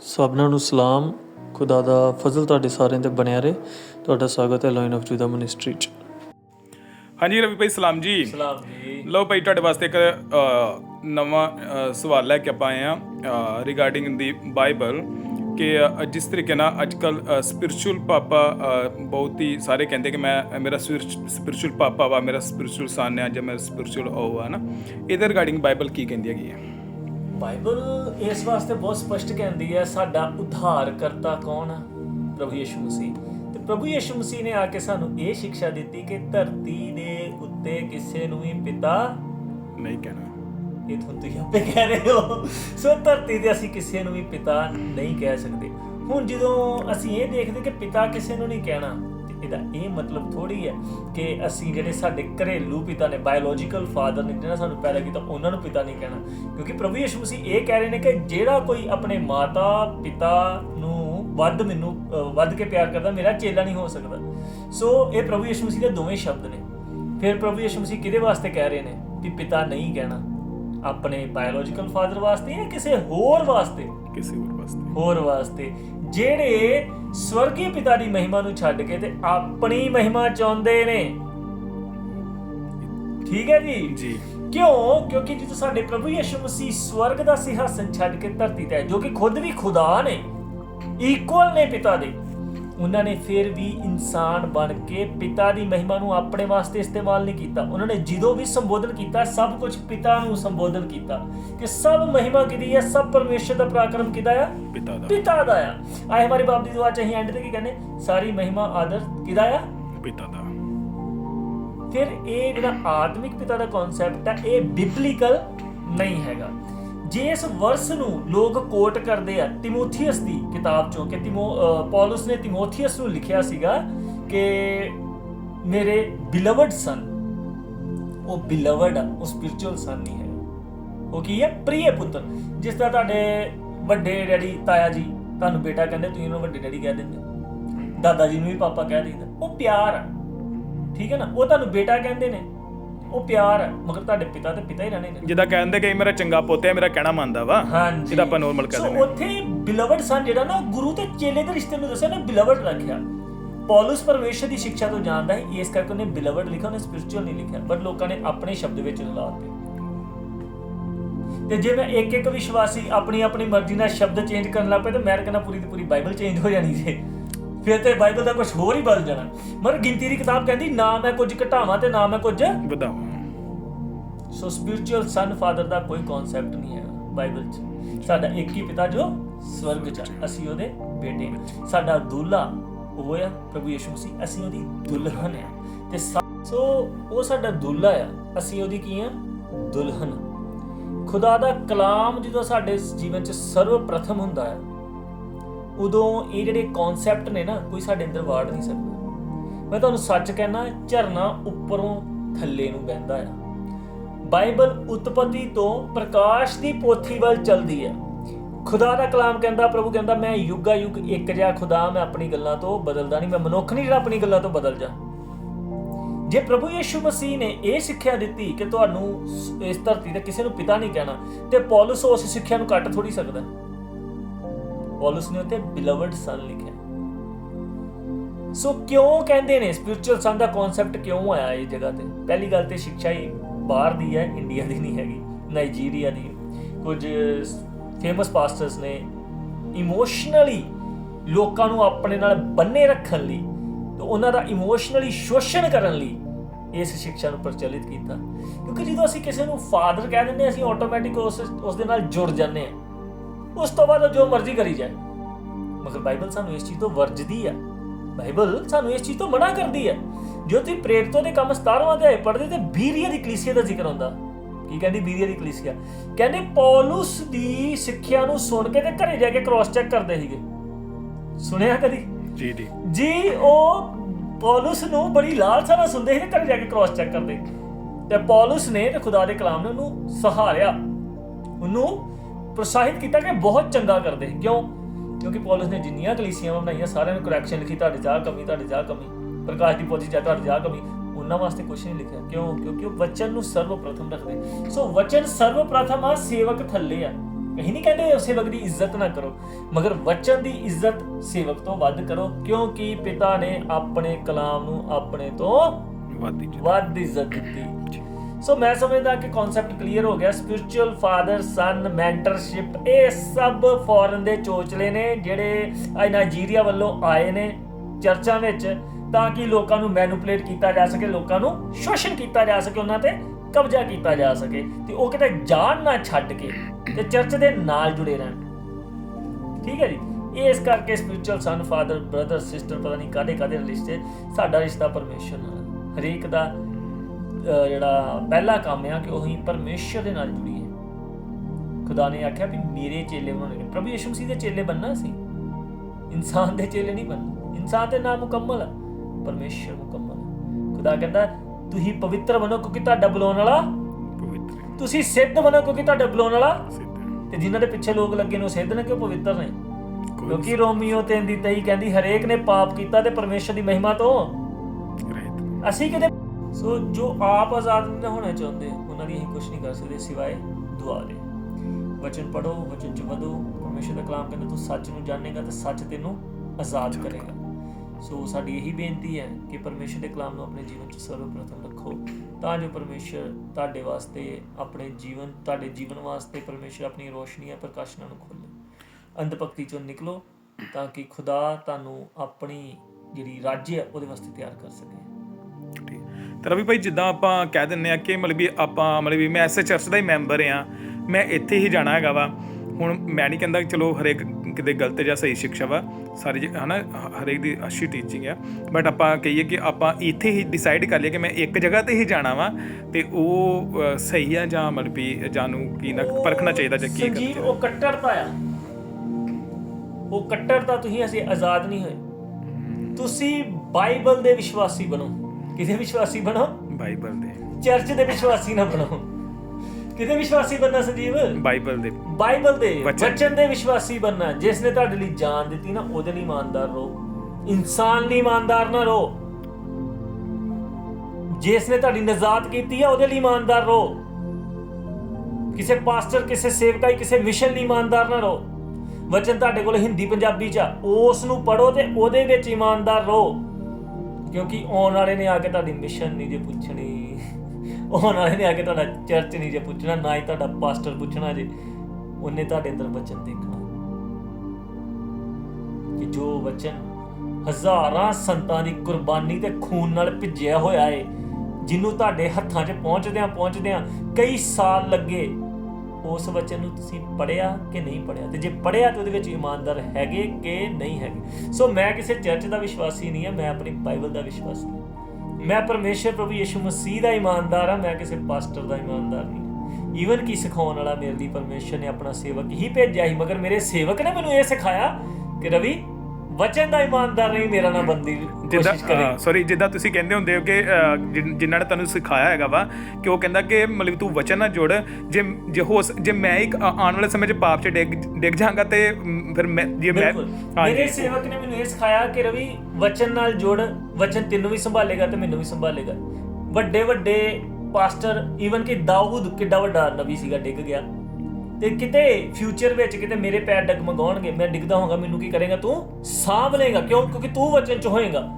ਸਭਨਾਂ ਨੂੰ ਸਲਾਮ। ਖੁਦਾ ਦਾ ਫਜ਼ਲ ਤੁਹਾਡੇ ਸਾਰਿਆਂ ਤੇ ਬਣਿਆ ਰਹੇ। ਤੁਹਾਡਾ ਸਵਾਗਤ ਹੈ ਲਾਈਨ ਆਫ ਜੁਦਾ ਮਿਨਿਸਟਰੀ ਚ। ਹਾਂਜੀ ਰਵੀ ਭਾਈ ਸਲਾਮ ਜੀ। ਸਲਾਮ ਜੀ। ਲਓ ਭਾਈ ਤੁਹਾਡੇ ਵਾਸਤੇ ਇੱਕ ਨਵਾਂ ਸਵਾਲ ਲੈ ਕੇ ਆਪਾਂ ਆਏ ਆ ਰਿਗਾਰਡਿੰਗ ਦੀ ਬਾਈਬਲ ਕਿ ਜਿਸ ਤਰੀਕੇ ਨਾਲ ਅੱਜਕੱਲ ਸਪਿਰਚੁਅਲ ਪਾਪਾ ਬਹੁਤ ਹੀ ਸਾਰੇ ਕਹਿੰਦੇ ਕਿ ਮੈਂ ਮੇਰਾ ਸਪਿਰਚੁਅਲ ਪਾਪਾ ਵਾ ਮੇਰਾ ਸਪਿਰਚੁਅਲ ਸਨ ਹੈ ਜਾਂ ਮੇਰਾ ਸਪਿਰਚੁਅਲ ਉਹ ਆ ਨਾ ਇਹਦੇ ਰਿਗਾਰਡਿੰਗ ਬਾਈਬਲ ਕੀ ਕਹਿੰਦੀ ਹੈਗੀ ਹੈ ਬਾਈਬਲ ਇਸ ਵਾਸਤੇ ਬਹੁਤ ਸਪਸ਼ਟ ਕਹਿੰਦੀ ਹੈ ਸਾਡਾ ਉਧਾਰ ਕਰਤਾ ਕੌਣ ਆ? ਪ੍ਰਭੂ ਯਿਸੂ ਮਸੀਹ। ਤੇ ਪ੍ਰਭੂ ਯਿਸੂ ਮਸੀਹ ਨੇ ਆ ਕੇ ਸਾਨੂੰ ਇਹ ਸਿੱਖਿਆ ਦਿੱਤੀ ਕਿ ਧਰਤੀ ਦੇ ਉੱਤੇ ਕਿਸੇ ਨੂੰ ਵੀ ਪਿਤਾ ਨਹੀਂ ਕਹਿਣਾ। ਇਹ ਤੁਹਾਨੂੰ ਤੁਸੀਂ ਆਪੇ ਕਹਿ ਰਹੇ ਹੋ। ਸੋ ਧਰਤੀ ਤੇ ਅਸੀਂ ਕਿਸੇ ਨੂੰ ਵੀ ਪਿਤਾ ਨਹੀਂ ਕਹਿ ਸਕਦੇ। ਹੁਣ ਜਦੋਂ ਅਸੀਂ ਇਹ ਦੇਖਦੇ ਕਿ ਪਿਤਾ ਕਿਸੇ ਨੂੰ ਨਹੀਂ ਕਹਿਣਾ ਇਹਦਾ ਇਹ ਮਤਲਬ ਥੋੜੀ ਹੈ ਕਿ ਅਸੀਂ ਜਿਹੜੇ ਸਾਡੇ ਘਰੇਲੂ ਪਿਤਾ ਨੇ ਬਾਇਓਲੋਜੀਕਲ ਫਾਦਰ ਨੇ ਜਿਹਨਾਂ ਸਾਨੂੰ ਪੈਦਾ ਕੀਤਾ ਉਹਨਾਂ ਨੂੰ ਪਿਤਾ ਨਹੀਂ ਕਹਿਣਾ। ਕਿਉਂਕਿ ਪ੍ਰਭੂ ਯਿਸੂ ਮਸੀਹ ਇਹ ਕਹਿ ਰਹੇ ਨੇ ਕਿ ਜਿਹੜਾ ਕੋਈ ਆਪਣੇ ਮਾਤਾ ਪਿਤਾ ਨੂੰ ਵੱਧ ਮੈਨੂੰ ਵੱਧ ਕੇ ਪਿਆਰ ਕਰਦਾ ਮੇਰਾ ਚੇਲਾ ਨਹੀਂ ਹੋ ਸਕਦਾ। ਸੋ ਇਹ ਪ੍ਰਭੂ ਯਿਸੂ ਮਸੀਹ ਦੇ ਦੋਵੇਂ ਸ਼ਬਦ ਨੇ। ਫਿਰ ਪ੍ਰਭੂ ਯਿਸੂ ਮਸੀਹ ਕਿਹਦੇ ਵਾਸਤੇ ਕਹਿ ਰਹੇ ਨੇ? ਵੀ ਪਿਤਾ ਨਹੀਂ ਕਹਿਣਾ। ਆਪਣੇ ਬਾਇਓਲੋਜੀਕਲ ਫਾਦਰ ਵਾਸਤੇ ਜਾਂ ਕਿਸੇ ਹੋਰ ਵਾਸਤੇ? ਕਿਸੇ ਹੋਰ ਵਾਸਤੇ। ਹੋਰ ਵਾਸਤੇ। ਜਿਹੜੇ ਸਵਰਗੀ ਪਿਤਾ ਦੀ ਮਹਿਮਾ ਨੂੰ ਛੱਡ ਕੇ ਤੇ ਆਪਣੀ ਮਹਿਮਾ ਚਾਹੁੰਦੇ ਨੇ। ਠੀਕ ਹੈ ਜੀ? ਜੀ। ਕਿਉਂ? ਕਿਉਂਕਿ ਜਦੋਂ ਸਾਡੇ ਪ੍ਰਭੂ ਯਿਸੂ ਮਸੀਹ ਸਵਰਗ ਦਾ ਸਿੰਘਾਸਨ ਛੱਡ ਕੇ ਧਰਤੀ ਤੇ ਜੋ ਕਿ ਖੁਦ ਵੀ ਖੁਦਾ ਨੇ ਇਕੁਅਲ ਨੇ ਪਿਤਾ ਦੇ। ਉਹਨਾਂ ਨੇ ਫਿਰ ਵੀ ਇਨਸਾਨ ਬਣ ਕੇ ਪਿਤਾ ਦੀ ਮਹਿਮਾ ਨੂੰ ਆਪਣੇ ਵਾਸਤੇ ਇਸਤੇਮਾਲ ਨਹੀਂ ਕੀਤਾ। ਉਹਨਾਂ ਨੇ ਜਦੋਂ ਵੀ ਸੰਬੋਧਨ ਕੀਤਾ ਸਭ ਕੁਝ ਪਿਤਾ ਨੂੰ ਸੰਬੋਧਨ ਕੀਤਾ। ਕਿ ਸਭ ਮਹਿਮਾ ਕਿਹਦੀ ਹੈ? ਸਭ ਪਰਮੇਸ਼ਰ ਦਾ ਪਰਾਕਰਮ ਕਿਹਦਾ ਆ? ਪਿਤਾ ਦਾ। ਪਿਤਾ ਦਾ ਆ। ਆਏ ਹਮਾਰੇ ਬਾਪ ਦੀ ਦੁਆ ਚ ਅਸੀਂ ਐਂਡ ਤੇ ਕੀ ਕਹਿੰਦੇ? ਸਾਰੀ ਮਹਿਮਾ ਆਦਰ ਕਿਹਦਾ ਆ? ਪਿਤਾ ਦਾ। ਫਿਰ ਇਹ ਜਿਹੜਾ ਆਤਮਿਕ ਪਿਤਾ ਦਾ ਕਨਸੈਪਟ ਹੈ ਇਹ ਬਿਬਲੀਕਲ ਨਹੀਂ ਹੈਗਾ। ਜੇ ਇਸ ਵਰਸ ਨੂੰ ਲੋਕ ਕੋਟ ਕਰਦੇ ਆ ਤਿਮੋਥੀਅਸ ਦੀ ਕਿਤਾਬ ਚੋਂ ਕਿ ਤਿਮੋ ਅਹ ਪੌਲਸ ਨੇ ਤਿਮੋਥੀਅਸ ਨੂੰ ਲਿਖਿਆ ਸੀਗਾ ਕਿ ਮੇਰੇ ਬਿਲਵਡ ਸਨ ਉਹ ਬਿਲਵਡ ਆ, ਉਹ ਸਪਿਰਚੁਅਲ ਸਨ ਨਹੀਂ ਹੈ। ਉਹ ਕੀ ਹੈ? ਪ੍ਰਿਯ ਪੁੱਤਰ ਜਿਸ ਤਰ੍ਹਾਂ ਤੁਹਾਡੇ ਵੱਡੇ ਡੈਡੀ ਤਾਇਆ ਜੀ ਤੁਹਾਨੂੰ ਬੇਟਾ ਕਹਿੰਦੇ, ਤੁਸੀਂ ਉਹਨੂੰ ਵੱਡੇ ਡੈਡੀ ਕਹਿ ਦਿੰਦੇ। ਦਾਦਾ ਜੀ ਨੂੰ ਵੀ ਪਾਪਾ ਕਹਿ ਦਿੰਦੇ ਉਹ ਪਿਆਰ ਆ। ਠੀਕ ਹੈ ਨਾ? ਉਹ ਤੁਹਾਨੂੰ ਬੇਟਾ ਕਹਿੰਦੇ ਨੇ। ਉਹ ਪਿਆਰ ਹੈ ਮਗਰ ਤੁਹਾਡੇ ਪਿਤਾ ਤੇ ਪਿਤਾ ਹੀ ਰਹਿਣੇ ਨੇ। ਜਿੱਦਾਂ ਕਹਿੰਦੇ ਕਿ ਮੇਰਾ ਚੰਗਾ ਪੁੱਤ ਹੈ ਮੇਰਾ ਕਹਿਣਾ ਮੰਨਦਾ ਵਾ ਹਾਂਜੀ। ਇਹਦਾ ਆਪਾਂ ਸੋ ਦਿੰਦੇ ਹਾਂ। ਉੱਥੇ ਬਿਲਵਡ ਸਨ ਜਿਹੜਾ ਨਾ ਗੁਰੂ ਤੇ ਚੇਲੇ ਦੇ ਰਿਸ਼ਤੇ ਨੂੰ ਦੱਸਿਆ ਨਾ ਬਿਲਵਡ ਰੱਖਿਆ। ਪੌਲਸ ਪਰਮੇਸ਼ਰ ਦੀ ਸਿੱਖਿਆ ਤੋਂ ਜਾਣਦਾ ਹੈ ਇਸ ਕਰਕੇ ਉਹਨੇ ਬਿਲਵਡ ਲਿਖਿਆ ਉਹਨੇ ਸਪਿਰਚੁਅਲ ਨਹੀਂ ਲਿਖਿਆ। ਬਟ ਲੋਕਾਂ ਨੇ ਆਪਣੇ ਸ਼ਬਦ ਵਿੱਚ ਲਾਤੇ ਤੇ ਜੇ ਮੈਂ ਇੱਕ ਇੱਕ ਵਿਸ਼ਵਾਸੀ ਆਪਣੀ ਆਪਣੀ ਮਰਜ਼ੀ ਨਾਲ ਸ਼ਬਦ ਚੇਂਜ ਕਰਨ ਲੱਗ ਪਏ ਤਾਂ ਮੈਂ ਕਹਿੰਦਾ ਪੂਰੀ ਦੀ ਪੂਰੀ ਬਾਈਬਲ ਚੇਂਜ ਹੋ ਜਾਣੀ ਜੇ। ਫਿਰ ਤੇ ਬਾਈਬਲ ਦਾ ਕੁਝ ਹੋਰ ਹੀ ਬਦਲ ਜਾਣਾ। ਮਰ ਗਿਣਤੀ ਦੀ ਕਿਤਾਬ ਕਹਿੰਦੀ ਨਾ ਮੈਂ ਕੁਝ ਘਟਾਵਾਂ ਤੇ ਨਾ ਮੈਂ ਕੁਝ ਵਧਾਵਾਂ। ਸੋ ਸਪਿਰਚੁਅਲ ਸਨ ਫਾਦਰ ਦਾ ਕੋਈ ਕਨਸੈਪਟ ਨਹੀਂ ਹੈ ਬਾਈਬਲ 'ਚ। ਸਾਡਾ ਇੱਕ ਹੀ ਪਿਤਾ ਜੋ ਸਵਰਗ 'ਚ। ਅਸੀਂ ਉਹਦੇ ਬੇਟੇ। ਸਾਡਾ ਦੁੱਲਾ ਉਹ ਆ ਪ੍ਰਭੂ ਯਿਸੂ ਮਸੀਹ। ਅਸੀਂ ਉਹਦੀ ਦੁਲਹਨ ਆ। ਤੇ ਸਾ- ਸੋ ਉਹ ਸਾਡਾ ਦੁੱਲਾ ਆ। ਅਸੀਂ ਉਹਦੀ ਕੀ ਆ? ਦੁਲਹਨ। ਖੁਦਾ ਦਾ ਕਲਾਮ ਜਦੋਂ ਸਾਡੇ ਜੀਵਨ 'ਚ ਸਰਵ ਪ੍ਰਥਮ ਹੁੰਦਾ ਹੈ ਉਦੋਂ ਇਹ ਜਿਹੜੇ ਕਨਸੈਪਟ ਨੇ ਨਾ, ਕੋਈ ਸਾਡੇ ਅੰਦਰ ਵਾੜ ਨਹੀਂ ਸਕਦਾ। ਮੈਂ ਤੁਹਾਨੂੰ ਸੱਚ ਕਹਿਣਾ ਝਰਨਾ ਉੱਪਰੋਂ ਥੱਲੇ ਨੂੰ ਵਹਿੰਦਾ ਆ। ਬਾਈਬਲ ਉਤਪਤੀ ਤੋਂ ਪ੍ਰਕਾਸ਼ ਦੀ ਪੋਥੀ ਵੱਲ ਚੱਲਦੀ ਹੈ ਖੁਦਾ ਦਾ ਕਲਾਮ ਕਹਿੰਦਾ, ਪ੍ਰਭੂ ਕਹਿੰਦਾ, ਮੈਂ ਯੁੱਗਾ ਯੁੱਗ ਇੱਕ ਜਿਹਾ ਖੁਦਾ, ਮੈਂ ਆਪਣੀ ਗੱਲਾਂ ਤੋਂ ਬਦਲਦਾ ਨਹੀਂ, ਮੈਂ ਮਨੁੱਖ ਨਹੀਂ ਜਿਹੜਾ ਆਪਣੀ ਗੱਲਾਂ ਤੋਂ ਬਦਲ ਜਾ। ਜੇ ਪ੍ਰਭੂ ਯਿਸੂ ਮਸੀਹ ਨੇ ਇਹ ਸਿੱਖਿਆ ਦਿੱਤੀ ਕਿ ਤੁਹਾਨੂੰ ਇਸ ਧਰਤੀ ਤੇ ਕਿਸੇ ਨੂੰ ਪਿਤਾ ਨਹੀਂ ਕਹਿਣਾ, ਤੇ ਪੌਲਸ ਉਸ ਸਿੱਖਿਆ ਨੂੰ ਕੱਟ ਥੋੜੀ ਸਕਦਾ। ਪੌਲਸ ਨੇ ਉੱਤੇ ਬਿਲਵਡ ਸਨ ਲਿਖਿਆ। ਸੋ ਕਿਉਂ ਕਹਿੰਦੇ ਨੇ? ਸਪਿਰਚੁਅਲ ਸਨ ਦਾ ਕਨਸੈਪਟ ਕਿਉਂ ਆਇਆ ਇਹ ਜਗ੍ਹਾ ਤੇ? ਪਹਿਲੀ ਗੱਲ ਤੇ ਸਿੱਖਿਆ ਹੀ ਬਾਹਰ ਦੀ ਹੈ ਇੰਡੀਆ ਦੀ ਨਹੀਂ ਹੈਗੀ ਨਾਈਜੀਰੀਆ ਦੀ। ਕੁਝ ਫੇਮਸ ਪਾਸਟਰਸ ਨੇ ਇਮੋਸ਼ਨਲੀ ਲੋਕਾਂ ਨੂੰ ਆਪਣੇ ਨਾਲ ਬੰਨੇ ਰੱਖਣ ਲਈ ਤੇ ਉਹਨਾਂ ਦਾ ਇਮੋਸ਼ਨਲੀ ਸ਼ੋਸ਼ਣ ਕਰਨ ਲਈ ਇਸ ਸਿੱਖਿਆ ਨੂੰ ਪ੍ਰਚਲਿਤ ਕੀਤਾ। ਕਿਉਂਕਿ ਜਦੋਂ ਅਸੀਂ ਕਿਸੇ ਨੂੰ ਫਾਦਰ ਕਹਿ ਦਿੰਦੇ ਹਾਂ, ਅਸੀਂ ਆਟੋਮੈਟਿਕ ਉਸ ਉਸ ਦੇ ਨਾਲ ਜੁੜ ਜਾਂਦੇ ਹਾਂ। ਉਸ ਤੋਂ ਬਾਅਦ ਉਹ ਜੋ ਮਰਜ਼ੀ ਕਰੀ ਜਾਏ। ਮਗਰ ਬਾਈਬਲ ਸਾਨੂੰ ਇਸ ਚੀਜ਼ ਤੋਂ ਵਰਜਦੀ ਆ। ਬਾਈਬਲ ਸਾਨੂੰ ਇਸ ਚੀਜ਼ ਤੋਂ ਮਨਾ ਕਰਦੀ ਹੈ ਜੋ ਤੁਸੀਂ ਪ੍ਰੇਰਿਤੋਂ ਦੇ ਕੰਮ 17ਵਾਂ ਅਧਿਆਇ ਪੜ੍ਹਦੇ ਤੇ ਬੀਰੀਆ ਦੀ ਕਲੀਸਿਆ ਦਾ ਜ਼ਿਕਰ ਹੁੰਦਾ। ਕੀ ਕਹਿੰਦੀ ਬੀਰੀਆ ਦੀ ਕਲੀਸਿਆ? ਕਹਿੰਦੇ ਪੌਲਸ ਦੀ ਸਿੱਖਿਆ ਨੂੰ ਸੁਣ ਕੇ ਤੇ ਘਰੇ ਜਾ ਕੇ ਕ੍ਰਾਸ ਚੈੱਕ ਕਰਦੇ ਸੀਗੇ। ਸੁਣਿਆ ਕਦੀ? ਜੀ ਜੀ। ਜੀ ਉਹ ਪੌਲਸ ਨੂੰ ਬੜੀ ਲਾਲਸਾ ਨਾਲ ਸੁਣਦੇ ਸੀ ਤੇ ਘਰੇ ਜਾ ਕੇ ਕ੍ਰਾਸ ਚੈੱਕ ਕਰਦੇ। ਤੇ ਪੌਲਸ ਨੇ ਤੇ ਖੁਦਾ ਦੇ ਕਲਾਮ ਨੇ ਉਹਨੂੰ ਸਹਾਰਿਆ। ਉਹਨੂੰ ਪ੍ਰੋਤਸਾਹਿਤ ਕੀਤਾ ਕਿ ਬਹੁਤ ਚੰਗਾ ਕਰਦੇ ਕਿਉਂ? ਕਿਉਂਕਿ ਪੌਲਸ ਨੇ ਜਿੰਨੀਆਂ ਕਲੀਸੀਆਂ ਬਣਾਈਆਂ ਸਾਰਿਆਂ ਨੂੰ ਕਰੈਕਸ਼ਨ ਲਿਖੀ ਤੁਹਾਡੇ ਜਾ ਕਮੀ ਤੁਹਾਡੇ ਜਾ ਕਮੀ। ਪ੍ਰਕਾਸ਼ ਦੀ ਪੋਥੀ ਚ ਤੁਹਾਡੇ ਜਾ ਕਮੀ। ਉਹਨਾਂ ਵਾਸਤੇ ਕੁਝ ਨਹੀਂ ਲਿਖਿਆ। ਕਿਉਂ? ਕਿਉਂਕਿ ਉਹ ਵਚਨ ਨੂੰ ਸਰਵ ਪ੍ਰਥਮ ਰੱਖਦੇ। ਸੋ ਵਚਨ ਸਰਵ ਪ੍ਰਥਮ ਆ ਸੇਵਕ ਥੱਲੇ ਆ। ਅਸੀਂ ਨਹੀਂ ਕਹਿੰਦੇ ਸੇਵਕ ਦੀ ਇੱਜ਼ਤ ਨਾ ਕਰੋ। ਮਗਰ ਵਚਨ ਦੀ ਇੱਜ਼ਤ ਸੇਵਕ ਤੋਂ ਵੱਧ ਕਰੋ। ਕਿਉਂਕਿ ਪਿਤਾ ਨੇ ਆਪਣੇ ਕਲਾਮ ਨੂੰ ਆਪਣੇ ਤੋਂ ਜੀ ਵੱਧ ਇੱਜ਼ਤ ਦਿੱਤੀ। ਸੋ ਮੈਂ ਸਮਝਦਾ ਕਿ ਕਨਸੈਪਟ ਕਲੀਅਰ ਹੋ ਗਿਆ। ਸਪਿਰਚੁਅਲ ਫਾਦਰ ਸਨ ਮੈਂਟਰਸ਼ਿਪ ਇਹ ਸਭ ਫੋਰਨ ਦੇ ਚੋਚਲੇ ਨੇ, ਜਿਹੜੇ ਅੱਜ ਨਾਈਜੀਰੀਆ ਵੱਲੋਂ ਆਏ ਨੇ ਚਰਚਾਂ ਵਿੱਚ, ਤਾਂ ਕਿ ਲੋਕਾਂ ਨੂੰ ਮੈਨੂਪਲੇਟ ਕੀਤਾ ਜਾ ਸਕੇ, ਲੋਕਾਂ ਨੂੰ ਸ਼ੋਸ਼ਣ ਕੀਤਾ ਜਾ ਸਕੇ, ਉਹਨਾਂ ਤੇ ਕਬਜ਼ਾ ਕੀਤਾ ਜਾ ਸਕੇ। ਤੇ ਉਹ ਕਿਤੇ ਜਾਣ ਨਾ ਛੱਡ ਕੇ ਤੇ ਚਰਚ ਦੇ ਨਾਲ ਜੁੜੇ ਰਹਿਣ। ਠੀਕ ਹੈ ਜੀ? ਇਸ ਕਰਕੇ spiritual son father brother sister ਪਤਾ ਨਹੀਂ ਕਾਦੇ ਕਾਦੇ ਰਿਸ਼ਤੇ, ਸਾਡਾ ਰਿਸ਼ਤਾ ਪਰਮੇਸ਼ਰ ਨਾਲ, ਹਰੇਕ ਦਾ ਜਿਹੜਾ ਪਹਿਲਾ ਕੰਮ ਆ ਕਿ ਉਹ ਹੀ ਪਰਮੇਸ਼ਰ ਦੇ ਨਾਲ ਜੁੜੀਏ। ਖੁਦਾ ਨੇ ਆਖਿਆ ਵੀ ਮੇਰੇ ਚੇਲੇ ਨੇ ਪ੍ਰਭੂ ਯਿਸੂ ਮਸੀਹ ਦੇ ਚੇਲੇ ਬਣਨਾ ਸੀ। ਇਨਸਾਨ ਦੇ ਚੇਲੇ ਨਹੀਂ ਬਣਨਾ। ਇਨਸਾਨ ਤੇ ਨਾ ਮੁਕੰਮਲ ਪਰਮੇਸ਼ਰ ਮੁਕੰਮਲ ਖੁਦਾ ਕਹਿੰਦਾ ਤੁਸੀਂ ਪਵਿੱਤਰ ਬਣੋ ਕਿਉਂਕਿ ਤੁਹਾਡਾ ਬੁਲਾਉਣ ਵਾਲਾ ਪਵਿੱਤਰ ਤੁਸੀਂ ਸਿੱਧ ਬਣੋ ਕਿਉਂਕਿ ਤੁਹਾਡਾ ਬੁਲਾਉਣ ਵਾਲਾ ਤੇ ਜਿਨ੍ਹਾਂ ਦੇ ਪਿੱਛੇ ਲੋਕ ਲੱਗੇ ਨੇ ਉਹ ਸਿੱਧ ਨੇ ਕਿ ਉਹ ਪਵਿੱਤਰ ਨੇ? ਕਿਉਂਕਿ ਰੋਮੀਓ 3 ਦੀ 23 ਕਹਿੰਦੀ ਹਰੇਕ ਨੇ ਪਾਪ ਕੀਤਾ ਤੇ ਪਰਮੇਸ਼ਰ ਦੀ ਮਹਿਮਾ ਤੋਂ ਅਸੀਂ ਕਿਤੇ ਸੋ ਜੋ ਆਪ ਆਜ਼ਾਦ ਨਹੀਂ ਹੋਣਾ ਚਾਹੁੰਦੇ ਉਹਨਾਂ ਲਈ ਅਸੀਂ ਕੁਝ ਨਹੀਂ ਕਰ ਸਕਦੇ ਸਿਵਾਏ ਦੁਆ ਦੇ। ਵਚਨ ਪੜੋ ਵਚਨ ਚ ਵਧੋ ਪਰਮੇਸ਼ਰ ਦਾ ਕਲਾਮ ਕਹਿੰਦਾ ਤੂੰ ਸੱਚ ਨੂੰ ਜਾਣੇਗਾ ਤੇ ਸੱਚ ਤੈਨੂੰ ਆਜ਼ਾਦ ਕਰੇਗਾ। ਸੋ ਸਾਡੀ ਇਹੀ ਬੇਨਤੀ ਹੈ ਕਿ ਪਰਮੇਸ਼ਰ ਦੇ ਕਲਾਮ ਨੂੰ ਆਪਣੇ ਜੀਵਨ ਚ ਸਰਵਪ੍ਰਥਮ ਰੱਖੋ। ਤਾਂ ਜੋ ਪਰਮੇਸ਼ਰ ਤੁਹਾਡੇ ਵਾਸਤੇ ਆਪਣੇ ਜੀਵਨ ਤੁਹਾਡੇ ਜੀਵਨ ਵਾਸਤੇ ਪਰਮੇਸ਼ਰ ਆਪਣੀ ਰੋਸ਼ਨੀਆਂ ਪ੍ਰਕਾਸ਼ਨਾਂ ਨੂੰ ਖੋਲੇ ਅੰਧ ਭਗਤੀ ਚੋਂ ਨਿਕਲੋ ਤਾਂ ਕਿ ਖੁਦਾ ਤੁਹਾਨੂੰ ਆਪਣੀ ਜਿਹੜੀ ਰਾਜ ਹੈ ਉਹਦੇ ਵਾਸਤੇ ਤਿਆਰ ਕਰ ਸਕੇ। ਤੇ ਰਵੀ ਭਾਈ ਜਿੱਦਾਂ ਆਪਾਂ ਕਹਿ ਦਿੰਨੇ ਆ ਕਿ ਮਤਲਬ ਵੀ ਆਪਾਂ ਮਤਲਬ ਵੀ ਮੈਂ ਐਸੇ ਚਰਚ ਦਾ ਹੀ ਮੈਂਬਰ ਆ ਮੈਂ ਇੱਥੇ ਹੀ ਜਾਣਾ ਹੈਗਾ ਵਾ। ਹੁਣ ਮੈਂ ਨਹੀਂ ਕਹਿੰਦਾ ਚਲੋ ਹਰੇਕ ਕਿਤੇ ਗਲਤ ਜਾਂ ਸਹੀ ਸਿੱਖਿਆ ਵਾ ਸਾਰੀ ਜ- ਹਨਾ ਹਰੇਕ ਦੀ ਅੱਛੀ ਟੀਚਿੰਗ ਆ। ਬਟ ਆਪਾਂ ਕਹੀਏ ਕਿ ਆਪਾਂ ਇੱਥੇ ਹੀ ਡਿਸਾਈਡ ਕਰ ਲਈਏ ਕਿ ਮੈਂ ਇੱਕ ਜਗ੍ਹਾ ਤੇ ਹੀ ਜਾਣਾ ਵਾ ਤੇ ਉਹ ਸਹੀ ਆ ਜਾਂ ਮਤਲਬ ਵੀ ਜਾਨੂੰ ਕੀ ਨਾ ਪਰਖਣਾ ਚਾਹੀਦਾ ਜਾਂ ਕੀ ਕਰਨਾ ਚਾਹੀਦਾ। ਉਹ ਕੱਟੜਤਾ ਆ। ਉਹ ਕੱਟੜਤਾ ਤੁਸੀਂ ਅਸੀਂ ਆਜ਼ਾਦ ਨਹੀਂ ਹੋਏ। ਤੁਸੀਂ ਬਾਈਬਲ ਦੇ ਵਿਸ਼ਵਾਸੀ ਬਣੋ। ਕਿਹਦੇ ਵਿਸ਼ਵਾਸੀ ਬਣੋ। ਬਾਈਬਲ ਦੇ। ਚਰਚ ਦੇ ਵਿਸ਼ਵਾਸੀ ਨਾ ਬਣੋ। ਕਿਹਦੇ ਵਿਸ਼ਵਾਸੀ ਬਣਨਾ ਸੰਜੀਵ? ਬਾਈਬਲ ਦੇ। ਬਾਈਬਲ ਦੇ ਵਚਨ। ਦੇ ਵਿਸ਼ਵਾਸੀ ਬਣਨਾ। ਜਿਸ ਨੇ ਤੁਹਾਡੇ ਲਈ ਜਾਨ ਦਿੱਤੀ ਨਾ ਉਹਦੇ ਲਈ ਇਮਾਨਦਾਰ ਰਹੋ। ਇਨਸਾਨ ਲਈ ਇਮਾਨਦਾਰ ਨਾ ਰਹੋ। ਜਿਸ ਨੇ ਤੁਹਾਡੀ ਨਜ਼ਾਤ ਕੀਤੀ ਆ ਉਹਦੇ ਲਈ ਇਮਾਨਦਾਰ ਰਹੋ। ਕਿਸੇ ਪਾਸਟਰ ਕਿਸੇ ਸੇਵਕਾਈ ਕਿਸੇ ਮਿਸ਼ਨ ਲਈ ਇਮਾਨਦਾਰ ਨਾ ਰਹੋ। ਵਚਨ ਤੁਹਾਡੇ ਕੋਲ ਹਿੰਦੀ ਪੰਜਾਬੀ ਚ ਆ। ਉਸ ਨੂੰ ਪੜੋ ਤੇ ਉਹਦੇ ਵਿੱਚ ਇਮਾਨਦਾਰ ਰਹੋ। ਕਿਉਂਕਿ ਆਉਣ ਵਾਲੇ ਨੇ ਆ ਕੇ ਤੁਹਾਡੀ ਮਿਸ਼ਨ ਨਹੀਂ ਜੇ ਪੁੱਛਣੀ। ਆਉਣ ਵਾਲੇ ਨੇ ਆ ਕੇ ਤੁਹਾਡਾ ਚਰਚ ਨਹੀਂ ਜੇ ਪੁੱਛਣਾ, ਨਾ ਹੀ ਤੁਹਾਡਾ ਪਾਸਟਰ ਪੁੱਛਣਾ ਜੇ, ਉਹਨੇ ਤੁਹਾਡੇ ਅੰਦਰ ਵਚਨ ਦੇਖਣਾ। ਕਿ ਜੋ ਵਚਨ ਹਜ਼ਾਰਾਂ ਸੰਤਾਂ ਦੀ ਕੁਰਬਾਨੀ ਤੇ ਖੂਨ ਨਾਲ ਭਿੱਜਿਆ ਹੋਇਆ ਏ, ਜਿਹਨੂੰ ਤੁਹਾਡੇ ਹੱਥਾਂ 'ਚ ਪਹੁੰਚਦਿਆਂ ਪਹੁੰਚਦਿਆਂ ਕਈ ਸਾਲ ਲੱਗੇ ਉਸ ਵਚਨ ਨੂੰ ਤੁਸੀਂ ਪੜਿਆ ਕਿ ਨਹੀਂ ਪੜਿਆ ਤੇ ਜੇ ਪੜਿਆ ਤਾਂ ਉਹਦੇ ਵਿੱਚ ਇਮਾਨਦਾਰ ਹੈਗੇ ਕਿ ਨਹੀਂ ਹੈਗੇ? ਸੋ ਮੈਂ ਕਿਸੇ ਚਰਚ ਦਾ ਵਿਸ਼ਵਾਸੀ ਨਹੀਂ ਹਾਂ, ਮੈਂ ਆਪਣੀ ਬਾਈਬਲ ਦਾ ਵਿਸ਼ਵਾਸੀ ਹਾਂ। ਮੈਂ ਪਰਮੇਸ਼ਰ ਪ੍ਰਭੂ ਯਿਸੂ ਮਸੀਹ ਦਾ ਇਮਾਨਦਾਰ ਹਾਂ, ਮੈਂ ਕਿਸੇ ਪਾਸਟਰ ਦਾ ਇਮਾਨਦਾਰ ਨਹੀਂ ਈਵਨ ਕੀ ਸਿਖਾਉਣ ਵਾਲਾ ਮੇਰੇ ਲਈ ਪਰਮੇਸ਼ਰ ਨੇ ਆਪਣਾ ਸੇਵਕ ਹੀ ਭੇਜਿਆ ਸੀ, ਮਗਰ ਮੇਰੇ ਸੇਵਕ ਨੇ ਮੈਨੂੰ ਇਹ ਸਿਖਾਇਆ ਕਿ ਰਵੀ ਵਚਨ ਦਾ ਇਮਾਨਦਾਰ ਨਹੀਂ ਮੇਰਾ ਨਾ ਬੰਦੀ ਕੋਸ਼ਿਸ਼ ਕਰੇ। ਸੌਰੀ ਜਿੱਦਾਂ ਤੁਸੀਂ ਕਹਿੰਦੇ ਹੁੰਦੇ ਹੋ ਕਿ ਜਿਨ੍ਹਾਂ ਨੇ ਤੁਹਾਨੂੰ ਸਿਖਾਇਆ ਹੈਗਾ ਵਾ ਕਿ ਉਹ ਕਹਿੰਦਾ ਕਿ ਮਤਲਬ ਤੂੰ ਵਚਨ ਨਾਲ ਜੁੜ ਜੇ ਜੇ ਹੋ ਜੇ ਮੈਂ ਇੱਕ ਆਉਣ ਵਾਲੇ ਸਮੇਂ 'ਚ ਪਾਪ 'ਚ ਡਿੱਗ ਡਿੱਗ ਜਾਵਾਂਗਾ ਤੇ ਫਿਰ ਮੈਂ ਜੇ ਮੈਂ ਮੇਰੇ ਸੇਵਕ ਨੇ ਮੈਨੂੰ ਇਹ ਸਿਖਾਇਆ ਕਿ ਰਵੀ ਵਚਨ ਨਾਲ ਜੁੜ ਵਚਨ ਤੈਨੂੰ ਵੀ ਸੰਭਾਲੇਗਾ ਤੇ ਮੈਨੂੰ ਵੀ ਸੰਭਾਲੇਗਾ। ਵੱਡੇ ਵੱਡੇ ਪਾਸਟਰ ਈਵਨ ਕਿ ਦਾਊਦ ਕਿੱਡਾ ਵੱਡਾ ਨਬੀ ਸੀਗਾ ਡਿੱਗ ਗਿਆ। ਤੇ ਕਿਤੇ ਫਿਊਚਰ ਵਿੱਚ ਕਿਤੇ ਮੇਰੇ ਪੈਰ ਡਗਮਗਾਉਣਗੇ ਮੈਂ ਡਿੱਗਦਾ ਹੋਵਾਂਗਾ ਮੈਨੂੰ ਕੀ ਕਰੇਗਾ ਤੂੰ? ਸਾਂਭ ਲੇਗਾ ਕਿਉਂ? ਕਿਉਂਕਿ ਤੂੰ ਵਚਨ ਚ ਹੋਏਗਾ।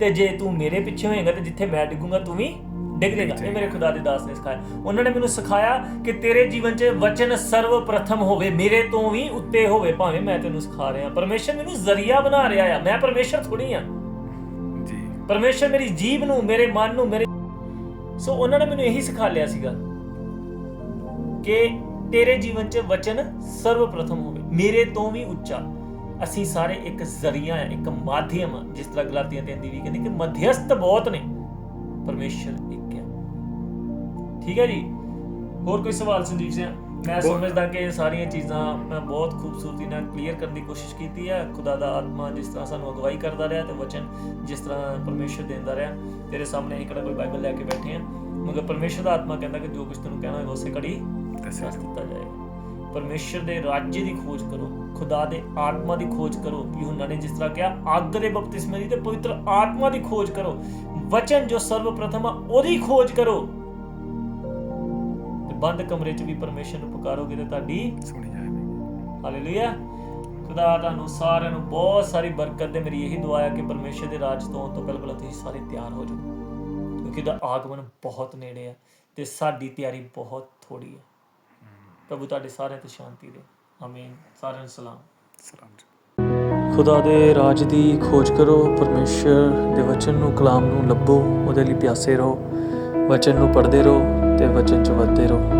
ਤੇ ਜੇ ਤੂੰ ਮੇਰੇ ਪਿੱਛੇ ਹੋਏਗਾ ਤੇ ਜਿੱਥੇ ਮੈਂ ਡਿੱਗੂੰਗਾ ਤੂੰ ਵੀ ਡਿੱਗ ਜਾਏਗਾ ਇਹ ਮੇਰੇ ਖੁਦਾ ਦੇ ਦਾਸ ਨੇ ਸਿਖਾਇਆ। ਉਹਨਾਂ ਨੇ ਮੈਨੂੰ ਸਿਖਾਇਆ ਕਿ ਤੇਰੇ ਜੀਵਨ 'ਚ ਵਚਨ ਸਰਵ ਪ੍ਰਥਮ ਹੋਵੇ ਮੇਰੇ ਤੋਂ ਵੀ ਉੱਤੇ ਹੋਵੇ। ਭਾਵੇਂ ਮੈਂ ਤੈਨੂੰ ਸਿਖਾ ਰਿਹਾ ਪਰਮੇਸ਼ਰ ਮੈਨੂੰ ਜ਼ਰੀਆ ਬਣਾ ਰਿਹਾ ਆ। ਮੈਂ ਪਰਮੇਸ਼ਰ ਥੋੜੀ ਆ। ਜੀ। ਪਰਮੇਸ਼ਰ ਮੇਰੀ ਜੀਬ ਨੂੰ ਮੇਰੇ ਮਨ ਨੂੰ ਮੇਰੇ ਸੋ ਉਹਨਾਂ ਨੇ ਮੈਨੂੰ ਇਹੀ ਸਿਖਾ ਲਿਆ ਸੀਗਾ ਕਿ ਤੇਰੇ ਜੀਵਨ 'ਚ ਵਚਨ ਸਰਵ ਪ੍ਰਥਮ ਹੋਵੇ। ਮੇਰੇ ਤੋਂ ਵੀ ਉੱਚਾ। ਅਸੀਂ ਸਾਰੇ ਇੱਕ ਜ਼ਰੀਆ ਆ ਇੱਕ ਮਾਧਿਅਮ ਜਿਸ ਤਰ੍ਹਾਂ ਗਲਾਤੀਆਂ ਤੇ ਵੀ ਕਹਿੰਦੀ ਕਿ ਮਧਿਅਸਤ ਬਹੁਤ ਨੇ। ਪਰਮੇਸ਼ਰ ਇੱਕ ਆ। ਠੀਕ ਹੈ ਜੀ? ਹੋਰ ਕੋਈ ਸਵਾਲ ਸੰਦੀਪ ਸਿੰਘ? ਮੈਂ ਸਮਝਦਾ ਕਿ ਇਹ ਸਾਰੀਆਂ ਚੀਜ਼ਾਂ ਮੈਂ ਬਹੁਤ ਖੂਬਸੂਰਤੀ ਨਾਲ ਕਲੀਅਰ ਕਰਨ ਦੀ ਕੋਸ਼ਿਸ਼ ਕੀਤੀ ਹੈ ਖੁਦਾ ਦਾ ਆਤਮਾ ਜਿਸ ਤਰ੍ਹਾਂ ਸਾਨੂੰ ਅਗਵਾਈ ਕਰਦਾ ਰਿਹਾ ਤੇ ਵਚਨ ਜਿਸ ਤਰ੍ਹਾਂ ਪਰਮੇਸ਼ਰ ਦਿੰਦਾ ਰਿਹਾ। ਤੇਰੇ ਸਾਹਮਣੇ ਅਸੀਂ ਕਿਹੜਾ ਕੋਈ ਬਾਈਬਲ ਲੈ ਕੇ ਬੈਠੇ ਆ। ਮਗਰ ਪਰਮੇਸ਼ਰ ਦਾ ਆਤਮਾ ਕਹਿੰਦਾ ਕਿ ਜੋ ਕੁਝ ਤੈਨੂੰ ਕਹਿਣਾ ਹੋਵੇ ਉਸੇ ਘੜੀ ਦੱਸਿਆ ਦੱਸ ਦਿੱਤਾ ਜਾਏਗਾ ਪਰਮੇਸ਼ਰ ਦੇ ਰਾਜ ਦੀ ਖੋਜ ਕਰੋ ਖੁਦਾ ਦੇ ਆਤਮਾ ਦੀ ਖੋਜ ਕਰੋ। ਯੂਹੰਨਾ ਨੇ ਜਿਸ ਤਰ੍ਹਾਂ ਕਿਹਾ ਅੱਗ ਦੇ ਬਪਤਿਸਮੇ ਦੀ ਤੇ ਪਵਿੱਤਰ ਆਤਮਾ ਦੀ ਖੋਜ ਕਰੋ। ਵਚਨ ਜੋ ਸਰਵ ਪ੍ਰਥਮ ਆ ਉਹਦੀ ਖੋਜ ਕਰੋ। ਤੇ ਬੰਦ ਕਮਰੇ 'ਚ ਵੀ ਪਰਮੇਸ਼ਰ ਨੂੰ ਪੁਕਾਰੋਗੇ ਤੇ ਤੁਹਾਡੀ ਸੁਣੀ ਜਾਵੇ ਹਾਲੇਲੂਇਆ ਖੁਦਾ ਤੁਹਾਨੂੰ ਸਾਰਿਆਂ ਨੂੰ ਬਹੁਤ ਸਾਰੀ ਬਰਕਤ ਦੇ। ਮੇਰੀ ਇਹੀ ਦੁਆ ਹੈ ਕਿ ਪਰਮੇਸ਼ਰ ਦੇ ਰਾਜ ਤੋਂ ਆਉਣ ਤੋਂ ਪਹਿਲਾਂ ਪਹਿਲਾਂ ਤੁਸੀਂ ਸਾਰੇ ਤਿਆਰ ਹੋ ਜਾਓ। ਕਿਉਂਕਿ ਦਾ ਆਗਮਨ ਬਹੁਤ ਨੇੜੇ ਹੈ ਤੇ ਸਾਡੀ ਤਿਆਰੀ ਬਹੁਤ ਥੋੜੀ ਹੈ ਪ੍ਰਭੂ ਤੁਹਾਡੇ ਸਾਰਿਆਂ ਤੇ ਸ਼ਾਂਤੀ ਦੇ। ਆਮੀਨ। ਸਾਰਿਆਂ ਨੂੰ ਸਲਾਮ। ਸਲਾਮ ਜੀ। ਖੁਦਾ ਦੇ ਰਾਜ ਦੀ ਖੋਜ ਕਰੋ ਪਰਮੇਸ਼ਰ ਦੇ ਵਚਨ ਨੂੰ ਕਲਾਮ ਨੂੰ ਲੱਭੋ ਉਹਦੇ ਲਈ ਪਿਆਸੇ ਰਹੋ ਵਚਨ ਨੂੰ ਪੜ੍ਹਦੇ ਰਹੋ ਤੇ ਵਚਨ ਚ ਵੱਧਦੇ ਰਹੋ।